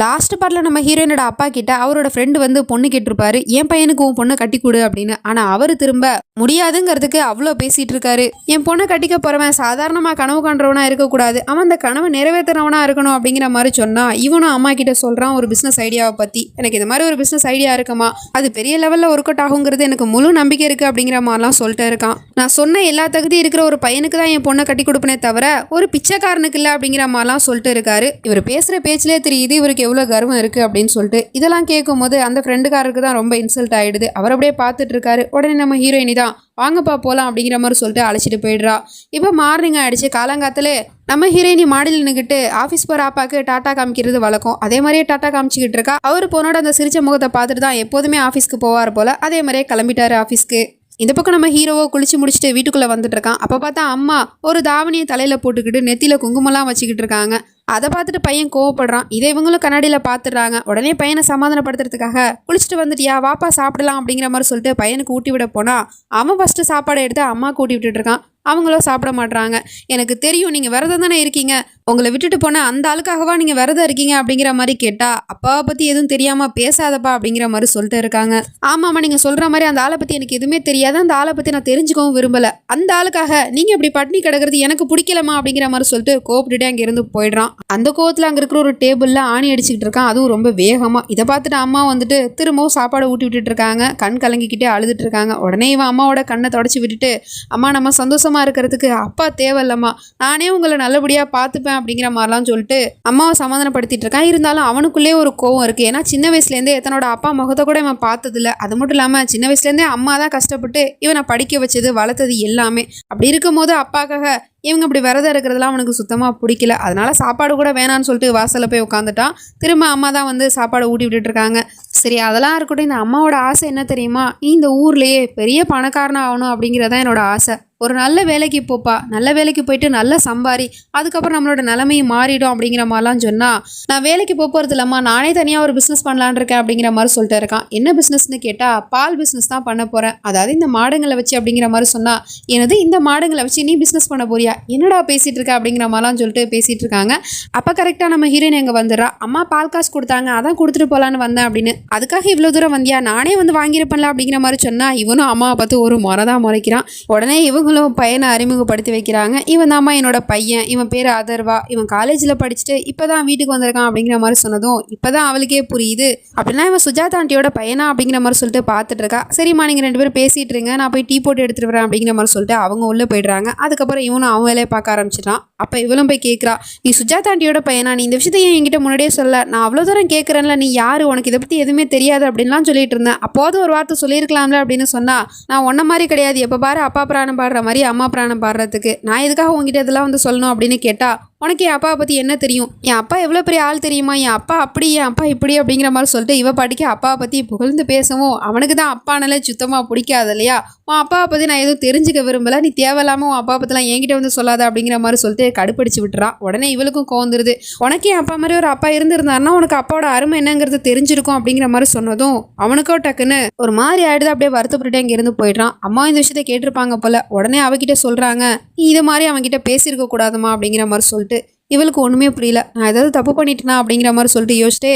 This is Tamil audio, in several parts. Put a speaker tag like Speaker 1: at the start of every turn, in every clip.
Speaker 1: லாஸ்ட் பார்ட்டில் நம்ம ஹீரோயினோட அப்பா கிட்ட அவரோட ஃப்ரெண்டு வந்து பொண்ணு கேட்டிருப்பாரு. என் பையனுக்கு உன் பொண்ணை கட்டி கொடு அப்படின்னு. ஆனால் அவர் திரும்ப முடியாதுங்கிறதுக்கு அவ்வளோ பேசிட்டு இருக்காரு என் பொண்ணை கட்டிக்க போறவன் சாதாரணமாக கனவு காண்றவனா இருக்கக்கூடாது. அவன் அந்த கனவை நிறைவேற்றுறவனா இருக்கணும் அப்படிங்கிற மாதிரி சொன்னா இவனும் அம்மா கிட்ட சொல்றான் ஒரு பிஸ்னஸ் ஐடியாவை பற்றி எனக்கு இது மாதிரி ஒரு பிஸ்னஸ் ஐடியா இருக்குமா? அது பெரிய லெவலில் ஒர்க் அவுட் ஆகுங்கிறது எனக்கு முழு நம்பிக்கை இருக்குது அப்படிங்கிற மாதிரிலாம் சொல்லிட்டு இருக்கான். நான் சொன்ன எல்லா தகுதி இருக்கிற ஒரு பையனுக்கு தான் என் பொண்ணை கட்டி கொடுப்பனே தவிர ஒரு பிச்சைக்காரனுக்கு இல்லை அப்படிங்கிற மாதிரிலாம் சொல்லிட்டு இருக்காரு. இவர் பேசுகிற பேச்சிலே தெரியுது இவருக்கு எவ்வளோ கர்வம் இருக்குது அப்படின்னு சொல்லிட்டு இதெல்லாம் கேட்கும்போது அந்த ஃப்ரெண்டுக்காரருக்கு தான் ரொம்ப இன்சல்ட் ஆகிடுது அவர் அப்படியே பார்த்துட்டு இருக்காரு உடனே நம்ம ஹீரோயினி தான் வாங்கப்பா போகலாம் அப்படிங்கிற மாதிரி சொல்லிட்டு அழைச்சிட்டு போயிடுறா. இப்போ மார்னிங் ஆகிடுச்சு காலங்காத்தில் நம்ம ஹீரோயினி மாடியில் நின்றுக்கிட்டு ஆஃபீஸ் போகிற ஆப்பாக்கு டாட்டா காமிக்கிறது வழக்கம். அதே மாதிரியே டாட்டா காமிச்சிக்கிட்டு இருக்கா. அவர் பொண்ணோட அந்த சிரிச்ச முகத்தை பார்த்துட்டு தான் எப்போதுமே ஆஃபீஸ்க்கு போவார் போல். அதே மாதிரியே கிளம்பிட்டாரு ஆஃபீஸ்க்கு இந்த பக்கம் நம்ம ஹீரோவோ குளிச்சு முடிச்சுட்டு வீட்டுக்குள்ளே வந்துட்டு இருக்கான். அப்போ பார்த்தா அம்மா ஒரு தாவணியை தலையில் போட்டுக்கிட்டு நெத்தியில் குங்குமம்லாம் வச்சுக்கிட்டு இருக்காங்க. அதை பார்த்துட்டு பையன் கோவப்படுறான். இதை இவங்களும் கண்ணாடியில் பார்த்துடுறாங்க. உடனே பையனை சமாதானப்படுத்துறதுக்காக குளிச்சுட்டு வந்துட்டியா? வாப்பா சாப்பிடலாம் அப்படிங்கிற மாதிரி சொல்லிட்டு பையனுக்கு ஊட்டி விட போனா அவன் ஃபஸ்ட்டு சாப்பாடை எடுத்து அம்மா கூட்டி விட்டுட்டு இருக்கான். அவங்களும் சாப்பிட மாட்றாங்க. எனக்கு தெரியும் நீங்கள் விரதம் தானே இருக்கீங்க. உங்களை விட்டுட்டு போனால் அந்த ஆளுக்காகவா நீங்கள் விரதம் இருக்கீங்க அப்படிங்கிற மாதிரி கேட்டால் அப்பாவை பற்றி எதுவும் தெரியாமல் பேசாதப்பா அப்படிங்கிற மாதிரி சொல்லிட்டு இருக்காங்க. ஆமாம்மா நீங்கள் சொல்கிற மாதிரி அந்த ஆளை பற்றி எனக்கு எதுவுமே தெரியாது. அந்த ஆளை பற்றி நான் தெரிஞ்சுக்கவும் விரும்பலை. அந்த ஆளுக்காக நீங்கள் இப்படி பட்னி கிடக்கிறது எனக்கு பிடிக்கலமா அப்படிங்கிற மாதிரி சொல்லிட்டு கோப்பிட்டுட்டே அங்கே இருந்து போயிடுறான். அந்த கோவத்தில் அங்கே இருக்கிற ஒரு டேபிளில் ஆணி அடிச்சுக்கிட்டு இருக்கான். அதுவும் ரொம்ப வேகமாக இதை பார்த்துட்டு அம்மா வந்துட்டு திரும்பவும் சாப்பாடு ஊட்டி விட்டுட்டு இருக்காங்க. கண் கலங்கிக்கிட்டே அழுதுட்டு இருக்காங்க. உடனே இவன் அம்மாவோட கண்ணை தொடச்சி விட்டுட்டு அம்மா நம்ம சந்தோஷம் இருக்கிறதுக்கு அப்பா தேவையில்லம்மா. நானே உங்களை நல்லபடியாக பார்த்துப்பேன் அப்படிங்கிற மாதிரிலாம் சொல்லிட்டு அம்மாவை சமாதானப்படுத்திட்டு இருக்கான் இருந்தாலும் அவனுக்குள்ளே ஒரு கோவம் இருக்குது ஏன்னா சின்ன வயசுலேருந்தே தன்னோட அப்பா முகத்தை கூட இவன் பார்த்ததில்ல. அது மட்டும் இல்லாமல் சின்ன வயசுலேருந்தே அம்மா தான் கஷ்டப்பட்டு இவனை படிக்க வச்சது வளர்த்தது எல்லாமே. அப்படி இருக்கும்போது அப்பாக்காக இவங்க இப்படி விரதம் இருக்கிறதுலாம் அவனுக்கு சுத்தமாக பிடிக்கல. அதனால் சாப்பாடு கூட வேணான்னு சொல்லிட்டு வாசலில் போய் உட்காந்துட்டான் திரும்ப அம்மா தான் வந்து சாப்பாடு ஊட்டி விட்டுட்டு இருக்காங்க. சரி அதெல்லாம் இருக்கட்டும். இந்த அம்மாவோட ஆசை என்ன தெரியுமா? நீ இந்த ஊர்லேயே பெரிய பணக்காரனாக ஆகணும் அப்படிங்கிறதான் என்னோட ஆசை. ஒரு நல்ல வேலைக்கு போப்பா. நல்ல வேலைக்கு போயிட்டு நல்லா சம்பாரி. அதுக்கப்புறம் நம்மளோட நிலைமையும் மாறிடும் அப்படிங்கிற மாதிரிலாம் சொன்னால் நான் வேலைக்கு போக போகிறது இல்லம்மா. நானே தனியாக ஒரு பிஸ்னஸ் பண்ணலான்னு இருக்கேன் அப்படிங்கிற மாதிரி சொல்லிட்டு இருக்கான். என்ன பிஸ்னஸ்னு கேட்டால் பால் பிஸ்னஸ் தான் பண்ண போகிறேன் அதாவது இந்த மாடுங்களை வச்சு அப்படிங்கிற மாதிரி சொன்னால் எனது இந்த மாடுங்களை வச்சு நீ பிஸ்னஸ் பண்ண போறியா? என்னடா பேசிகிட்டு இருக்க அப்படிங்கிற மாதிரிலாம் சொல்லிட்டு பேசிகிட்டு இருக்காங்க. அப்போ கரெக்டாக நம்ம ஹீரோயின் எங்கே வந்துடுறா? அம்மா பால் காசு கொடுத்தாங்க அதான் கொடுத்துட்டு போகலான்னு வந்தேன் அப்படின்னு. அதுக்காக இவ்வளோ தூரம் வந்தியா? நானே வந்து வாங்கியிருப்பேன்ல அப்படிங்கிற மாதிரி சொன்னால் இவனும் அம்மாவை பார்த்து ஒரு முறை தான் முறைக்கிறான். உடனே இவங்களும் பையனை அறிமுகப்படுத்தி வைக்கிறாங்க. இவன் தாம்மா என்னோட பையன். இவன் பேர் அதர்வா. இவன் காலேஜில் படிச்சுட்டு இப்போ தான் வீட்டுக்கு வந்திருக்கான் அப்படிங்கிற மாதிரி சொன்னதும் இப்போ தான் அவளுக்கே புரியுது. அப்படின்னா இவன் சுஜாதா ஆண்டியோட பையனா அப்படிங்கிற மாதிரி சொல்லிட்டு பார்த்துட்டு இருக்கா. சரிம்மா நீங்கள் ரெண்டு பேரும் பேசிகிட்டு இருங்க. நான் போய் டீ போட்டு எடுத்துகிட்டு வரேன் அப்படிங்கிற மாதிரி சொல்லிட்டு அவங்க உள்ளே போயிடுறாங்க. அதுக்கப்புறம் இவனும் அவன் வேலையை பார்க்க ஆரம்பிச்சிட்டான் அப்போ இவளும் போய் கேட்குறா நீ சுஜாதா ஆண்டியோட பையனா? நீ இந்த விஷயத்தை ஏன் என்கிட்ட முன்னாடியே சொல்ல. நான் அவ்வளோ தூரம் கேட்குறேன்ல நீ யார்? உனக்கு இதை பற்றி எதுவுமே தெரியாது அப்படின்லாம் சொல்லிட்டு இருந்தேன். அப்போது ஒரு வார்த்தை சொல்லியிருக்கலாம்ல அப்படின்னு சொன்னா நான் ஒன்ன மாதிரி கிடையாது. எப்போ பாரு அப்பா பிராணம் பாடுற மாதிரி அம்மா பிராணம் பாடுறதுக்கு. நான் எதுக்காக உங்ககிட்ட இதெல்லாம் வந்து சொல்லணும்? அப்படின்னு கேட்டால் உனக்கு என் அப்பாவை பற்றி என்ன தெரியும்? என் அப்பா எவ்வளோ பெரிய ஆள் தெரியுமா? என் அப்பா அப்படி என் அப்பா இப்படி அப்படிங்கிற மாதிரி சொல்லிட்டு இவ படிக்க அப்பாவை பற்றி புகழ்ந்து பேசவும். அவனுக்கு தான் அப்பானாலே சுத்தமாக பிடிக்காது இல்லையா? உன் அப்பாவை பற்றி நான் எதுவும் தெரிஞ்சுக்க விரும்பல. நீ தேவையில்லாமல் உன் அப்பா பற்றிலாம் என்கிட்ட வந்து சொல்லாத அப்படிங்கிற மாதிரி சொல்லிட்டு கடுப்படிச்சு விட்டுறான். உடனே இவளுக்கும் கோந்துருது உனக்கு என் அப்பா மாதிரி ஒரு அப்பா இருந்திருந்தாருன்னா உனக்கு அப்பாவோட அருமை என்னங்கிறது தெரிஞ்சிருக்கும் அப்படிங்கிற மாதிரி சொன்னதும் அவனுக்கோ டக்குன்னு ஒரு மாதிரி ஆயிடுது. அப்படியே வருத்தப்பட்டுட்டு அங்கே இருந்து போயிடுறான். அம்மா இந்த விஷயத்த கேட்டிருப்பாங்க போல. உடனே அவகிட்ட சொல்கிறாங்க நீ இது மாதிரி அவன்கிட்ட பேசியிருக்க கூடாதுமா? அப்படிங்கிற மாதிரி சொல்லிட்டு போட்டு இவளுக்கு ஒன்றுமே புரியல. நான் ஏதாவது தப்பு பண்ணிட்டேனா அப்படிங்கிற மாதிரி சொல்லிட்டு யோசிச்சுட்டு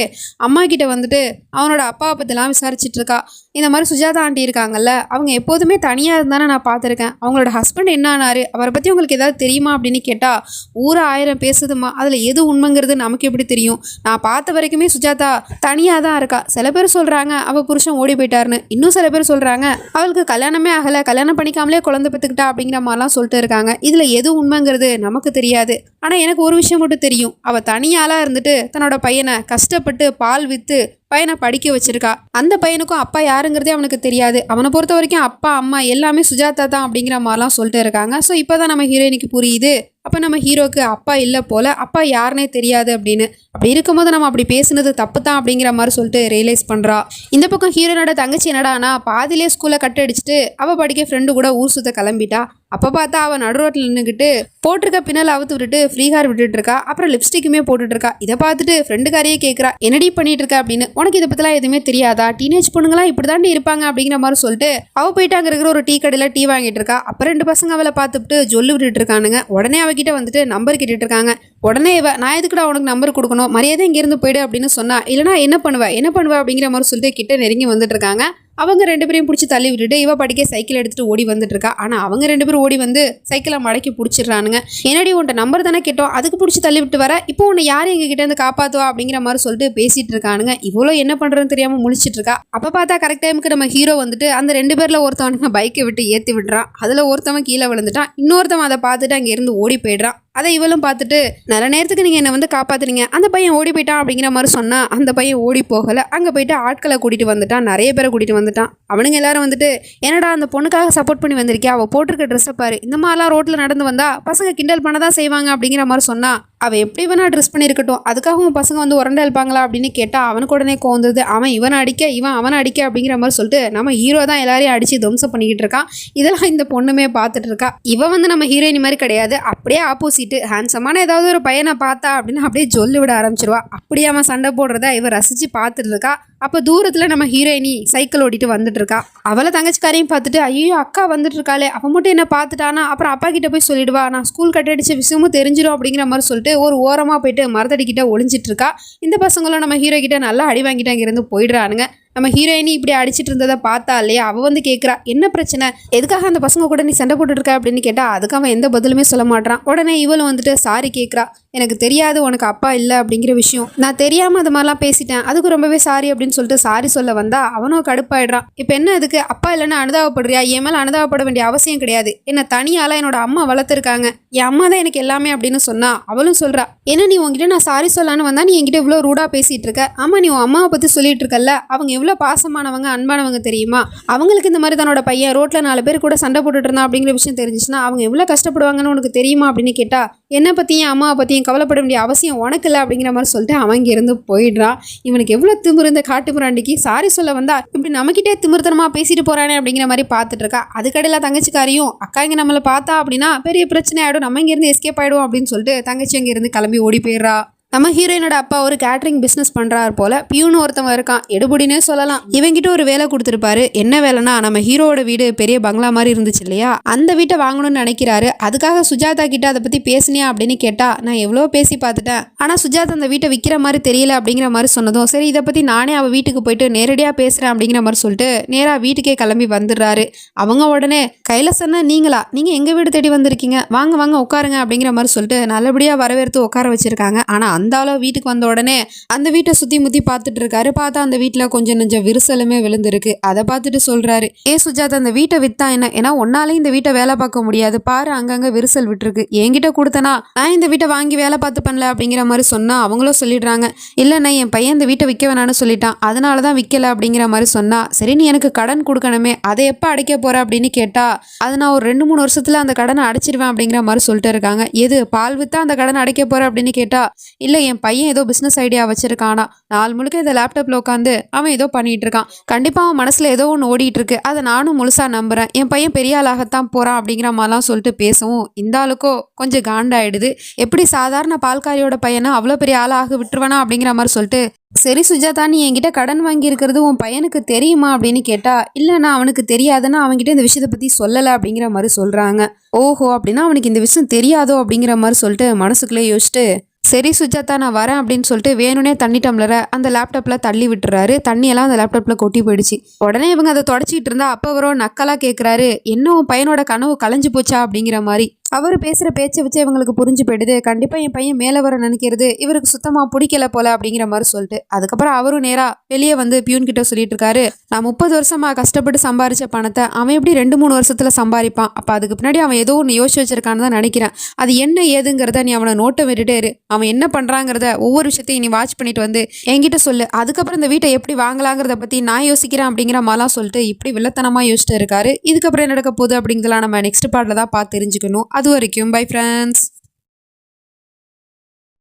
Speaker 1: அம்மா கிட்ட வந்துட்டு அவனோட அப்பாவை பற்றிலாம் விசாரிச்சுட்டு இருக்கா. இந்த மாதிரி சுஜாதா ஆண்டி இருக்காங்கல்ல அவங்க எப்போதுமே தனியாக இருந்தானே நான் பார்த்துருக்கேன். அவங்களோட ஹஸ்பண்ட் என்ன ஆனார் அவரை பற்றி உங்களுக்கு ஏதாவது தெரியுமா அப்படின்னு கேட்டால் ஊரை ஆயிரம் பேசுதுமா அதில் எது உண்மைங்கிறது நமக்கு எப்படி தெரியும்? நான் பார்த்த வரைக்குமே சுஜாதா தனியாக தான் இருக்கா. சில பேர் சொல்கிறாங்க அவள் புருஷன் ஓடி போயிட்டாருன்னு. இன்னும் சில பேர் சொல்கிறாங்க அவளுக்கு கல்யாணமே ஆகலை கல்யாணம் பண்ணிக்காமலே குழந்தை பெற்றுக்கிட்டா அப்படிங்கிற மாதிரிலாம் சொல்லிட்டு இருக்காங்க. இதில் எது உண்மைங்கிறது நமக்கு தெரியாது. ஆனால் எனக்கு ஒரு விஷயம் மட்டும் தெரியும். அவள் தனியாளாக இருந்துட்டு தன்னோட பையனை கஷ்டப்பட்டு பால் விற்று பையனை படிக்க வச்சிருக்கா. அந்த பையனுக்கும் அப்பா யாருங்கிறதே அவனுக்கு தெரியாது. அவனை பொறுத்த வரைக்கும் அப்பா அம்மா எல்லாமே சுஜாதா தான் அப்படிங்கிற மாதிரிலாம் சொல்லிட்டு இருக்காங்க. ஸோ இப்போ தான் நம்ம ஹீரோயினுக்கு புரியுது. அப்போ நம்ம ஹீரோக்கு அப்பா இல்லை போல அப்பா யாருனே தெரியாது அப்படின்னு. அப்படி இருக்கும்போது நம்ம அப்படி பேசுனது தப்பு தான் அப்படிங்கிற மாதிரி சொல்லிட்டு ரியலைஸ் பண்ணுறா இந்த பக்கம் ஹீரோனோட தங்கச்சி என்னடானா பாதிலே ஸ்கூலை கட் அடிச்சுட்டு அவள் படிக்க ஃப்ரெண்டு கூட ஊர் சுத்த கிளம்பிட்டா. அப்போ பார்த்தா அவள் நடு ரோட்டில் நின்றுக்கிட்டு போட்டிருக்க பின்னல் அவுத்து விட்டுட்டு ஃப்ரீ ஹார் விட்டுட்டு இருக்கா. அப்புறம் லிப்ஸ்டிக்குமே போட்டுட்டு இருக்கா. இதை பார்த்துட்டு ஃப்ரெண்டுக்காரியே கேட்குறா என்னடி பண்ணிட்டு இருக்கா? அப்படின்னு உனக்கு இதை பற்றிலாம் எதுவுமே தெரியாதா? டீனேஜ் பொண்ணுங்களாம் இப்படி தாண்டி இருப்பாங்க அப்படிங்கிற மாதிரி சொல்லிட்டு அவள் போயிட்டு அங்கே இருக்கிற ஒரு டீ கடையில் டீ வாங்கிட்டு இருக்கா. அப்புறம் ரெண்டு பசங்க அவளை பார்த்துட்டு ஜொல்லு விட்டுட்டு இருக்கானுங்க. உடனே அவகிட்ட வந்துட்டு நம்பர் கேட்டுட்டு இருக்காங்க. உடனே இவ நான் எதுக்குடா உனக்கு நம்பர் கொடுக்கணும்? மரியாதை இங்கேருந்து போயிடு அப்படின்னு சொன்னா இல்லைனா என்ன பண்ணுவ? என்ன பண்ணுவ? அப்படிங்கிற மாதிரி சொல்லிட்டு கிட்ட நெருங்கி வந்துட்டு இருக்காங்க. அவங்க ரெண்டு பேரையும் பிடிச்சி தள்ளி விட்டுட்டு இவ படிக்க சைக்கிள் எடுத்துட்டு ஓடி வந்துட்டு இருக்கா ஆனால் அவங்க ரெண்டு பேரும் ஓடி வந்து சைக்கிளை மடக்கி பிடிச்சிடுறானுங்க. என்னடி உன்ட்ட நம்பர் தானே கேட்டோம் அதுக்கு பிடிச்சி தள்ளி விட்டு வர? இப்போ உன்னை யார் எங்ககிட்ட கிட்ட இருந்து காப்பாத்துவா அப்படிங்கிற மாதிரி சொல்லிட்டு பேசிட்டு இருக்கானுங்க. இவ்வளோ என்ன பண்ணுறதுன்னு தெரியாமல் முழிச்சிட்டு இருக்கா. அப்போ பார்த்தா கரெக்ட் டைமுக்கு நம்ம ஹீரோ வந்துட்டு அந்த ரெண்டு பேரில் ஒருத்தவனுங்க பைக்கை விட்டு ஏற்றி விடுறான். அதில் ஒருத்தவன் கீழே விழுந்துட்டான். இன்னொருத்தவன் அதை பார்த்துட்டு அங்கேருந்து ஓடி போயிடுறான். அதை இவளும் பார்த்துட்டு நல்ல நேரத்துக்கு நீங்கள் என்னை வந்து காப்பாத்துறீங்க அந்த பையன் ஓடி போயிட்டான் அப்படிங்கிற மாதிரி சொன்னால் அந்த பையன் ஓடி போகலை. அங்கே போயிட்டு ஆட்களை கூட்டிகிட்டு வந்துட்டான். நிறைய பேரை கூட்டிகிட்டு வந்துட்டான். அவனுங்க எல்லாரும் வந்துட்டு என்னடா அந்த பொண்ணுக்காக சப்போர்ட் பண்ணி வந்திருக்கியா? அவள் போட்டிருக்க ட்ரெஸ்ஸை பாரு. இந்த மாதிரிலாம் ரோட்டில் நடந்து வந்தா பசங்க கிண்டல் பண்ண தான் செய்வாங்க அப்படிங்கிற மாதிரி சொன்னால் அவள் எப்படி வேணா ட்ரெஸ் பண்ணியிருக்கட்டும்? அதுக்காக பசங்க வந்து உரண்டா இருப்பாங்களா அப்படின்னு கேட்டால் அவனுக்கு உடனே கோந்தது அவன் இவனை அடிக்க இவன் அவனை அடிக்க அப்படிங்கிற மாதிரி சொல்லிட்டு நம்ம ஹீரோ தான் எல்லாரையும் அடித்து துவம்சம் பண்ணிக்கிட்டு இருக்கான் இதெல்லாம் இந்த பொண்ணுமே பார்த்துட்டு இருக்கா. இவன் வந்து நம்ம ஹீரோயின் மாதிரி கிடையாது. அப்படியே ஆப்போசிட் பேசிட்டு ஹேண்ட்ஸமான ஏதாவது ஒரு பையனை பார்த்தா? அப்படின்னு அப்படியே ஜொல்லு விட ஆரம்பிச்சிருவா. அப்படியே அவன் சண்டை போடுறத இவ ரசித்து பார்த்துட்டு இருக்கா. அப்போ தூரத்தில் நம்ம ஹீரோயினி சைக்கிள் ஓட்டிட்டு வந்துட்டு இருக்கா. அவளை தங்கச்சிக்காரையும் பார்த்துட்டு ஐயோ அக்கா வந்துட்டு இருக்காளே. அவன் மட்டும் என்ன பார்த்துட்டானா? அப்புறம் அப்பா கிட்ட போய் சொல்லிடுவா. நான் ஸ்கூல் கட்டடிச்ச விஷயமும் தெரிஞ்சிடும் அப்படிங்கிற மாதிரி சொல்லிட்டு ஒரு ஓரமாக போயிட்டு மரத்தடிக்கிட்ட ஒளிஞ்சிட்டு இருக்கா. இந்த பசங்களும் நம்ம ஹீரோ கிட்ட நல்லா அடி வாங்கிட்டு அங்கிருந்து போயிடுறானுங்க. நம்ம ஹீரோயினி இப்படி அடிச்சிட்டு இருந்ததை பார்த்தா இல்லையா? அவள் வந்து கேட்குறா என்ன பிரச்சனை? எதுக்காக அந்த பசங்க கூட நீ சண்டை போட்டுருக்க அப்படின்னு கேட்டால் அதுக்கு அவன் எந்த பதிலுமே சொல்ல மாட்டான் உடனே இவளும் வந்துட்டு சாரி கேட்குறா எனக்கு தெரியாது உனக்கு அப்பா இல்லை அப்படிங்கிற விஷயம். நான் தெரியாமல் அது மாதிரிலாம் பேசிட்டேன். அதுக்கு ரொம்பவே சாரி அப்படின்னு சொல்லிட்டு சாரி சொல்ல வந்தா அவனும் கடுப்பாயிடுறான். இப்போ என்ன அதுக்கு? அப்பா இல்லைன்னா அனுதாபப்படுறியா? என் மேலே அனுதாபப்பட வேண்டிய அவசியம் கிடையாது. என்ன தனியால என்னோட அம்மா வளர்த்துருக்காங்க. என் அம்மா தான் எனக்கு எல்லாமே அப்படின்னு சொன்னா அவளும் சொல்றா என்ன நீ உங்ககிட்ட நான் சாரி சொல்லான்னு வந்தா நீ என்கிட்ட இவ்வளோ ரூடா பேசிட்டு இருக்க? ஆமா நீ உன் அம்மாவை பத்தி சொல்லிட்டு இருக்கல்ல? அவங்க எவ்வளோ பாசமானவங்க அன்பானவங்க தெரியுமா? அவங்களுக்கு இந்த மாதிரி தன்னோட பையன் ரோட்டில் நாலு பேர் கூட சண்டை போட்டுட்டு இருந்தான் அப்படிங்கிற விஷயம் தெரிஞ்சுச்சுன்னா அவங்க எவ்வளோ கஷ்டப்படுவாங்கன்னு உனக்கு தெரியுமா அப்படின்னு கேட்டால் என்னை பற்றியும் அம்மாவை பற்றியும் கவலைப்பட வேண்டிய அவசியம் உனக்கு இல்லை அப்படிங்கிற மாதிரி சொல்லிட்டு அவன் இருந்து போயிடுறான். இவனுக்கு எவ்வளோ திமிரு இந்த காட்டு முராண்டிக்கு சாரி சொல்ல வந்தா இப்படி நம்மக்கிட்டே திமிர்த்தனமா பேசிட்டு போறானே அப்படிங்கிற மாதிரி பார்த்துட்டு இருக்கா. அதுக்கடையில் தங்கச்சிக்காரியும் அக்கா இங்கே நம்மளை பார்த்தா அப்படின்னா பெரிய பிரச்சனை ஆகிடும் நம்ம இங்கேருந்து எஸ்கேப் ஆகிடும் அப்படின்னு சொல்லிட்டு தங்கச்சி அங்கேருந்து கிளம்பி ஓடி போயிடுறா. நம்ம ஹீரோயினோட அப்பா ஒரு கேட்டரிங் பிஸ்னஸ் பண்ணுறாரு போல பியூன்னு ஒருத்தவன் இருக்கான். எடுபடினே சொல்லலாம். இவங்கிட்ட ஒரு வேலை கொடுத்துருப்பாரு. என்ன வேலைன்னா நம்ம ஹீரோவோட வீடு பெரிய பங்களா மாதிரி இருந்துச்சு இல்லையா? அந்த வீட்டை வாங்கணும்னு நினைக்கிறாரு. அதுக்காக சுஜாதா கிட்ட அதை பற்றி பேசினியா அப்படின்னு கேட்டா நான் எவ்வளோ பேசி பார்த்துட்டேன். ஆனால் சுஜாதா அந்த வீட்டை விற்கிற மாதிரி தெரியல அப்படிங்கிற மாதிரி சொன்னதும் சரி இதை பற்றி நானே அவள் வீட்டுக்கு போயிட்டு நேரடியாக பேசுகிறேன் அப்படிங்கிற மாதிரி சொல்லிட்டு நேராக வீட்டுக்கே கிளம்பி வந்துடுறாரு. அவங்க உடனே கைலசன்னா நீங்களா? நீங்கள் எங்கள் வீடு தேடி வந்திருக்கீங்க? வாங்க வாங்க உட்காருங்க அப்படிங்கிற மாதிரி சொல்லிட்டு நல்லபடியாக வரவேற்று உட்கார வச்சுருக்காங்க. ஆனால் அந்த ஆளோ வீட்டுக்கு வந்த உடனே அந்த வீட்டை சுற்றி முற்றி பார்த்துட்டு இருக்காரு. பார்த்தா அந்த வீட்டில் கொஞ்சம் நெஞ்சம் விரிசலுமே விழுந்திருக்கு. அதை பார்த்துட்டு சொல்கிறாரு ஏ சுஜாதா அந்த வீட்டை வித்தா என்ன? ஏன்னா ஒன்னாலே இந்த வீட்டை வேலை பார்க்க முடியாது. பாரு அங்கங்கே விரிசல் விட்டுருக்கு. என்கிட்ட கொடுத்தனா நான் இந்த வீட்டை வாங்கி வேலை பார்த்து பண்ணல அப்படிங்கிற மாதிரி சொன்னால் அவங்களும் சொல்லிடுறாங்க. இல்லைண்ணா என் பையன் இந்த வீட்டை விற்க வேணான்னு சொல்லிட்டான். அதனால தான் விற்கல அப்படிங்கிற மாதிரி சொன்னா சரி நீ எனக்கு கடன் கொடுக்கணுமே. அதை எப்போ அடைக்க போற? அப்படின்னு கேட்டா அது நான் ஒரு ரெண்டு மூணு வருஷத்துல அந்த கடனை அடைச்சிருவேன் அப்படிங்கிற மாதிரி சொல்லிட்டு இருக்காங்க. எது? பால் வித்தா அந்த கடனை அடைக்க போற? அப்படின்னு கேட்டா இல்லை என் பையன் ஏதோ பிஸ்னஸ் ஐடியா வச்சிருக்கானா. நாள் முழுக்க இந்த லேப்டாப்ல உட்காந்து அவன் ஏதோ பண்ணிட்டு இருக்கான் கண்டிப்பா அவன் மனசுல ஏதோ ஒன்று ஓடிட்டு இருக்கு அதை நானும் முழுசா நம்புறேன். என் பையன் பெரிய ஆளாகத்தான் போறான் அப்படிங்கிற மாதிரிலாம் சொல்லிட்டு பேசவும். இந்த ஆளுக்கோ கொஞ்சம் காண்டாயிடுது. எப்படி சாதாரண பால்காரியோட பையனை அவ்வளோ பெரிய ஆளாக விட்டுருவானா அப்படிங்கிற மாதிரி சொல்லிட்டு சரி சுஜாதா நீ என்கிட்ட கடன் வாங்கியிருக்கிறது உன் பையனுக்கு தெரியுமா? அப்படின்னு கேட்டா இல்லைண்ணா அவனுக்கு தெரியாதுன்னா அவன்கிட்ட இந்த விஷயத்தை பற்றி சொல்லலை அப்படிங்கிற மாதிரி சொல்கிறாங்க ஓஹோ அப்படின்னா அவனுக்கு இந்த விஷயம் தெரியாதோ? அப்படிங்கிற மாதிரி சொல்லிட்டு மனசுக்குள்ளே யோசிச்சுட்டு சரி சுஜாதா நான் வரேன் அப்படின்னு சொல்லிட்டு வேணும்னே தண்ணி டம்ளரை அந்த லேப்டாப்பில் தள்ளி விட்டுறாரு. தண்ணியெல்லாம் அந்த லேப்டாப்பில் கொட்டி போயிடுச்சு. உடனே இவங்க அதை தொடச்சிக்கிட்டு இருந்தா அப்போ வரும் நக்கலாக கேட்குறாரு என்ன உன் பையனோட கனவு கலைஞ்சு போச்சா? அப்படிங்கிற மாதிரி. அவர் பேசுகிற பேச்சை வச்சு இவங்களுக்கு புரிஞ்சு போயிடுது. கண்டிப்பாக என் பையன் மேலே வர நினைக்கிறது இவருக்கு சுத்தமாக பிடிக்கல போல அப்படிங்கிற மாதிரி சொல்லிட்டு. அதுக்கப்புறம் அவரும் நேராக வெளியே வந்து பியூன் கிட்ட சொல்லிட்டு இருக்காரு. நான் முப்பது வருஷமாக கஷ்டப்பட்டு சம்பாரிச்ச பணத்தை அவன் எப்படி ரெண்டு மூணு வருஷத்தில் சம்பாதிப்பான் அப்போ அதுக்கு பின்னாடி அவன் ஏதோ ஒன்று யோசிச்சு வச்சிருக்கான்னு தான் நினைக்கிறேன். அது என்ன ஏதுங்கிறத நீ அவனை நோட்டை விட்டுட்டே இரு. அவன் என்ன பண்ணுறாங்கிறத ஒவ்வொரு விஷயத்தையும் நீ வாட்ச் பண்ணிட்டு வந்து என்கிட்ட சொல்லு. அதுக்கப்புறம் இந்த வீட்டை எப்படி வாங்கலாங்கிறத பற்றி நான் யோசிக்கிறேன் அப்படிங்கிற மாதிரிலாம் சொல்லிட்டு இப்படி வில்லத்தனமாக யோசிச்சுட்டு இருக்காரு. இதுக்கப்புறம் என்ன நடக்க போகுது அப்படிங்கிறதெல்லாம் நம்ம நெக்ஸ்ட் பாட்டில் தான் பார்த்து தெரிஞ்சுக்கணும். அது வரைக்கும். Bye friends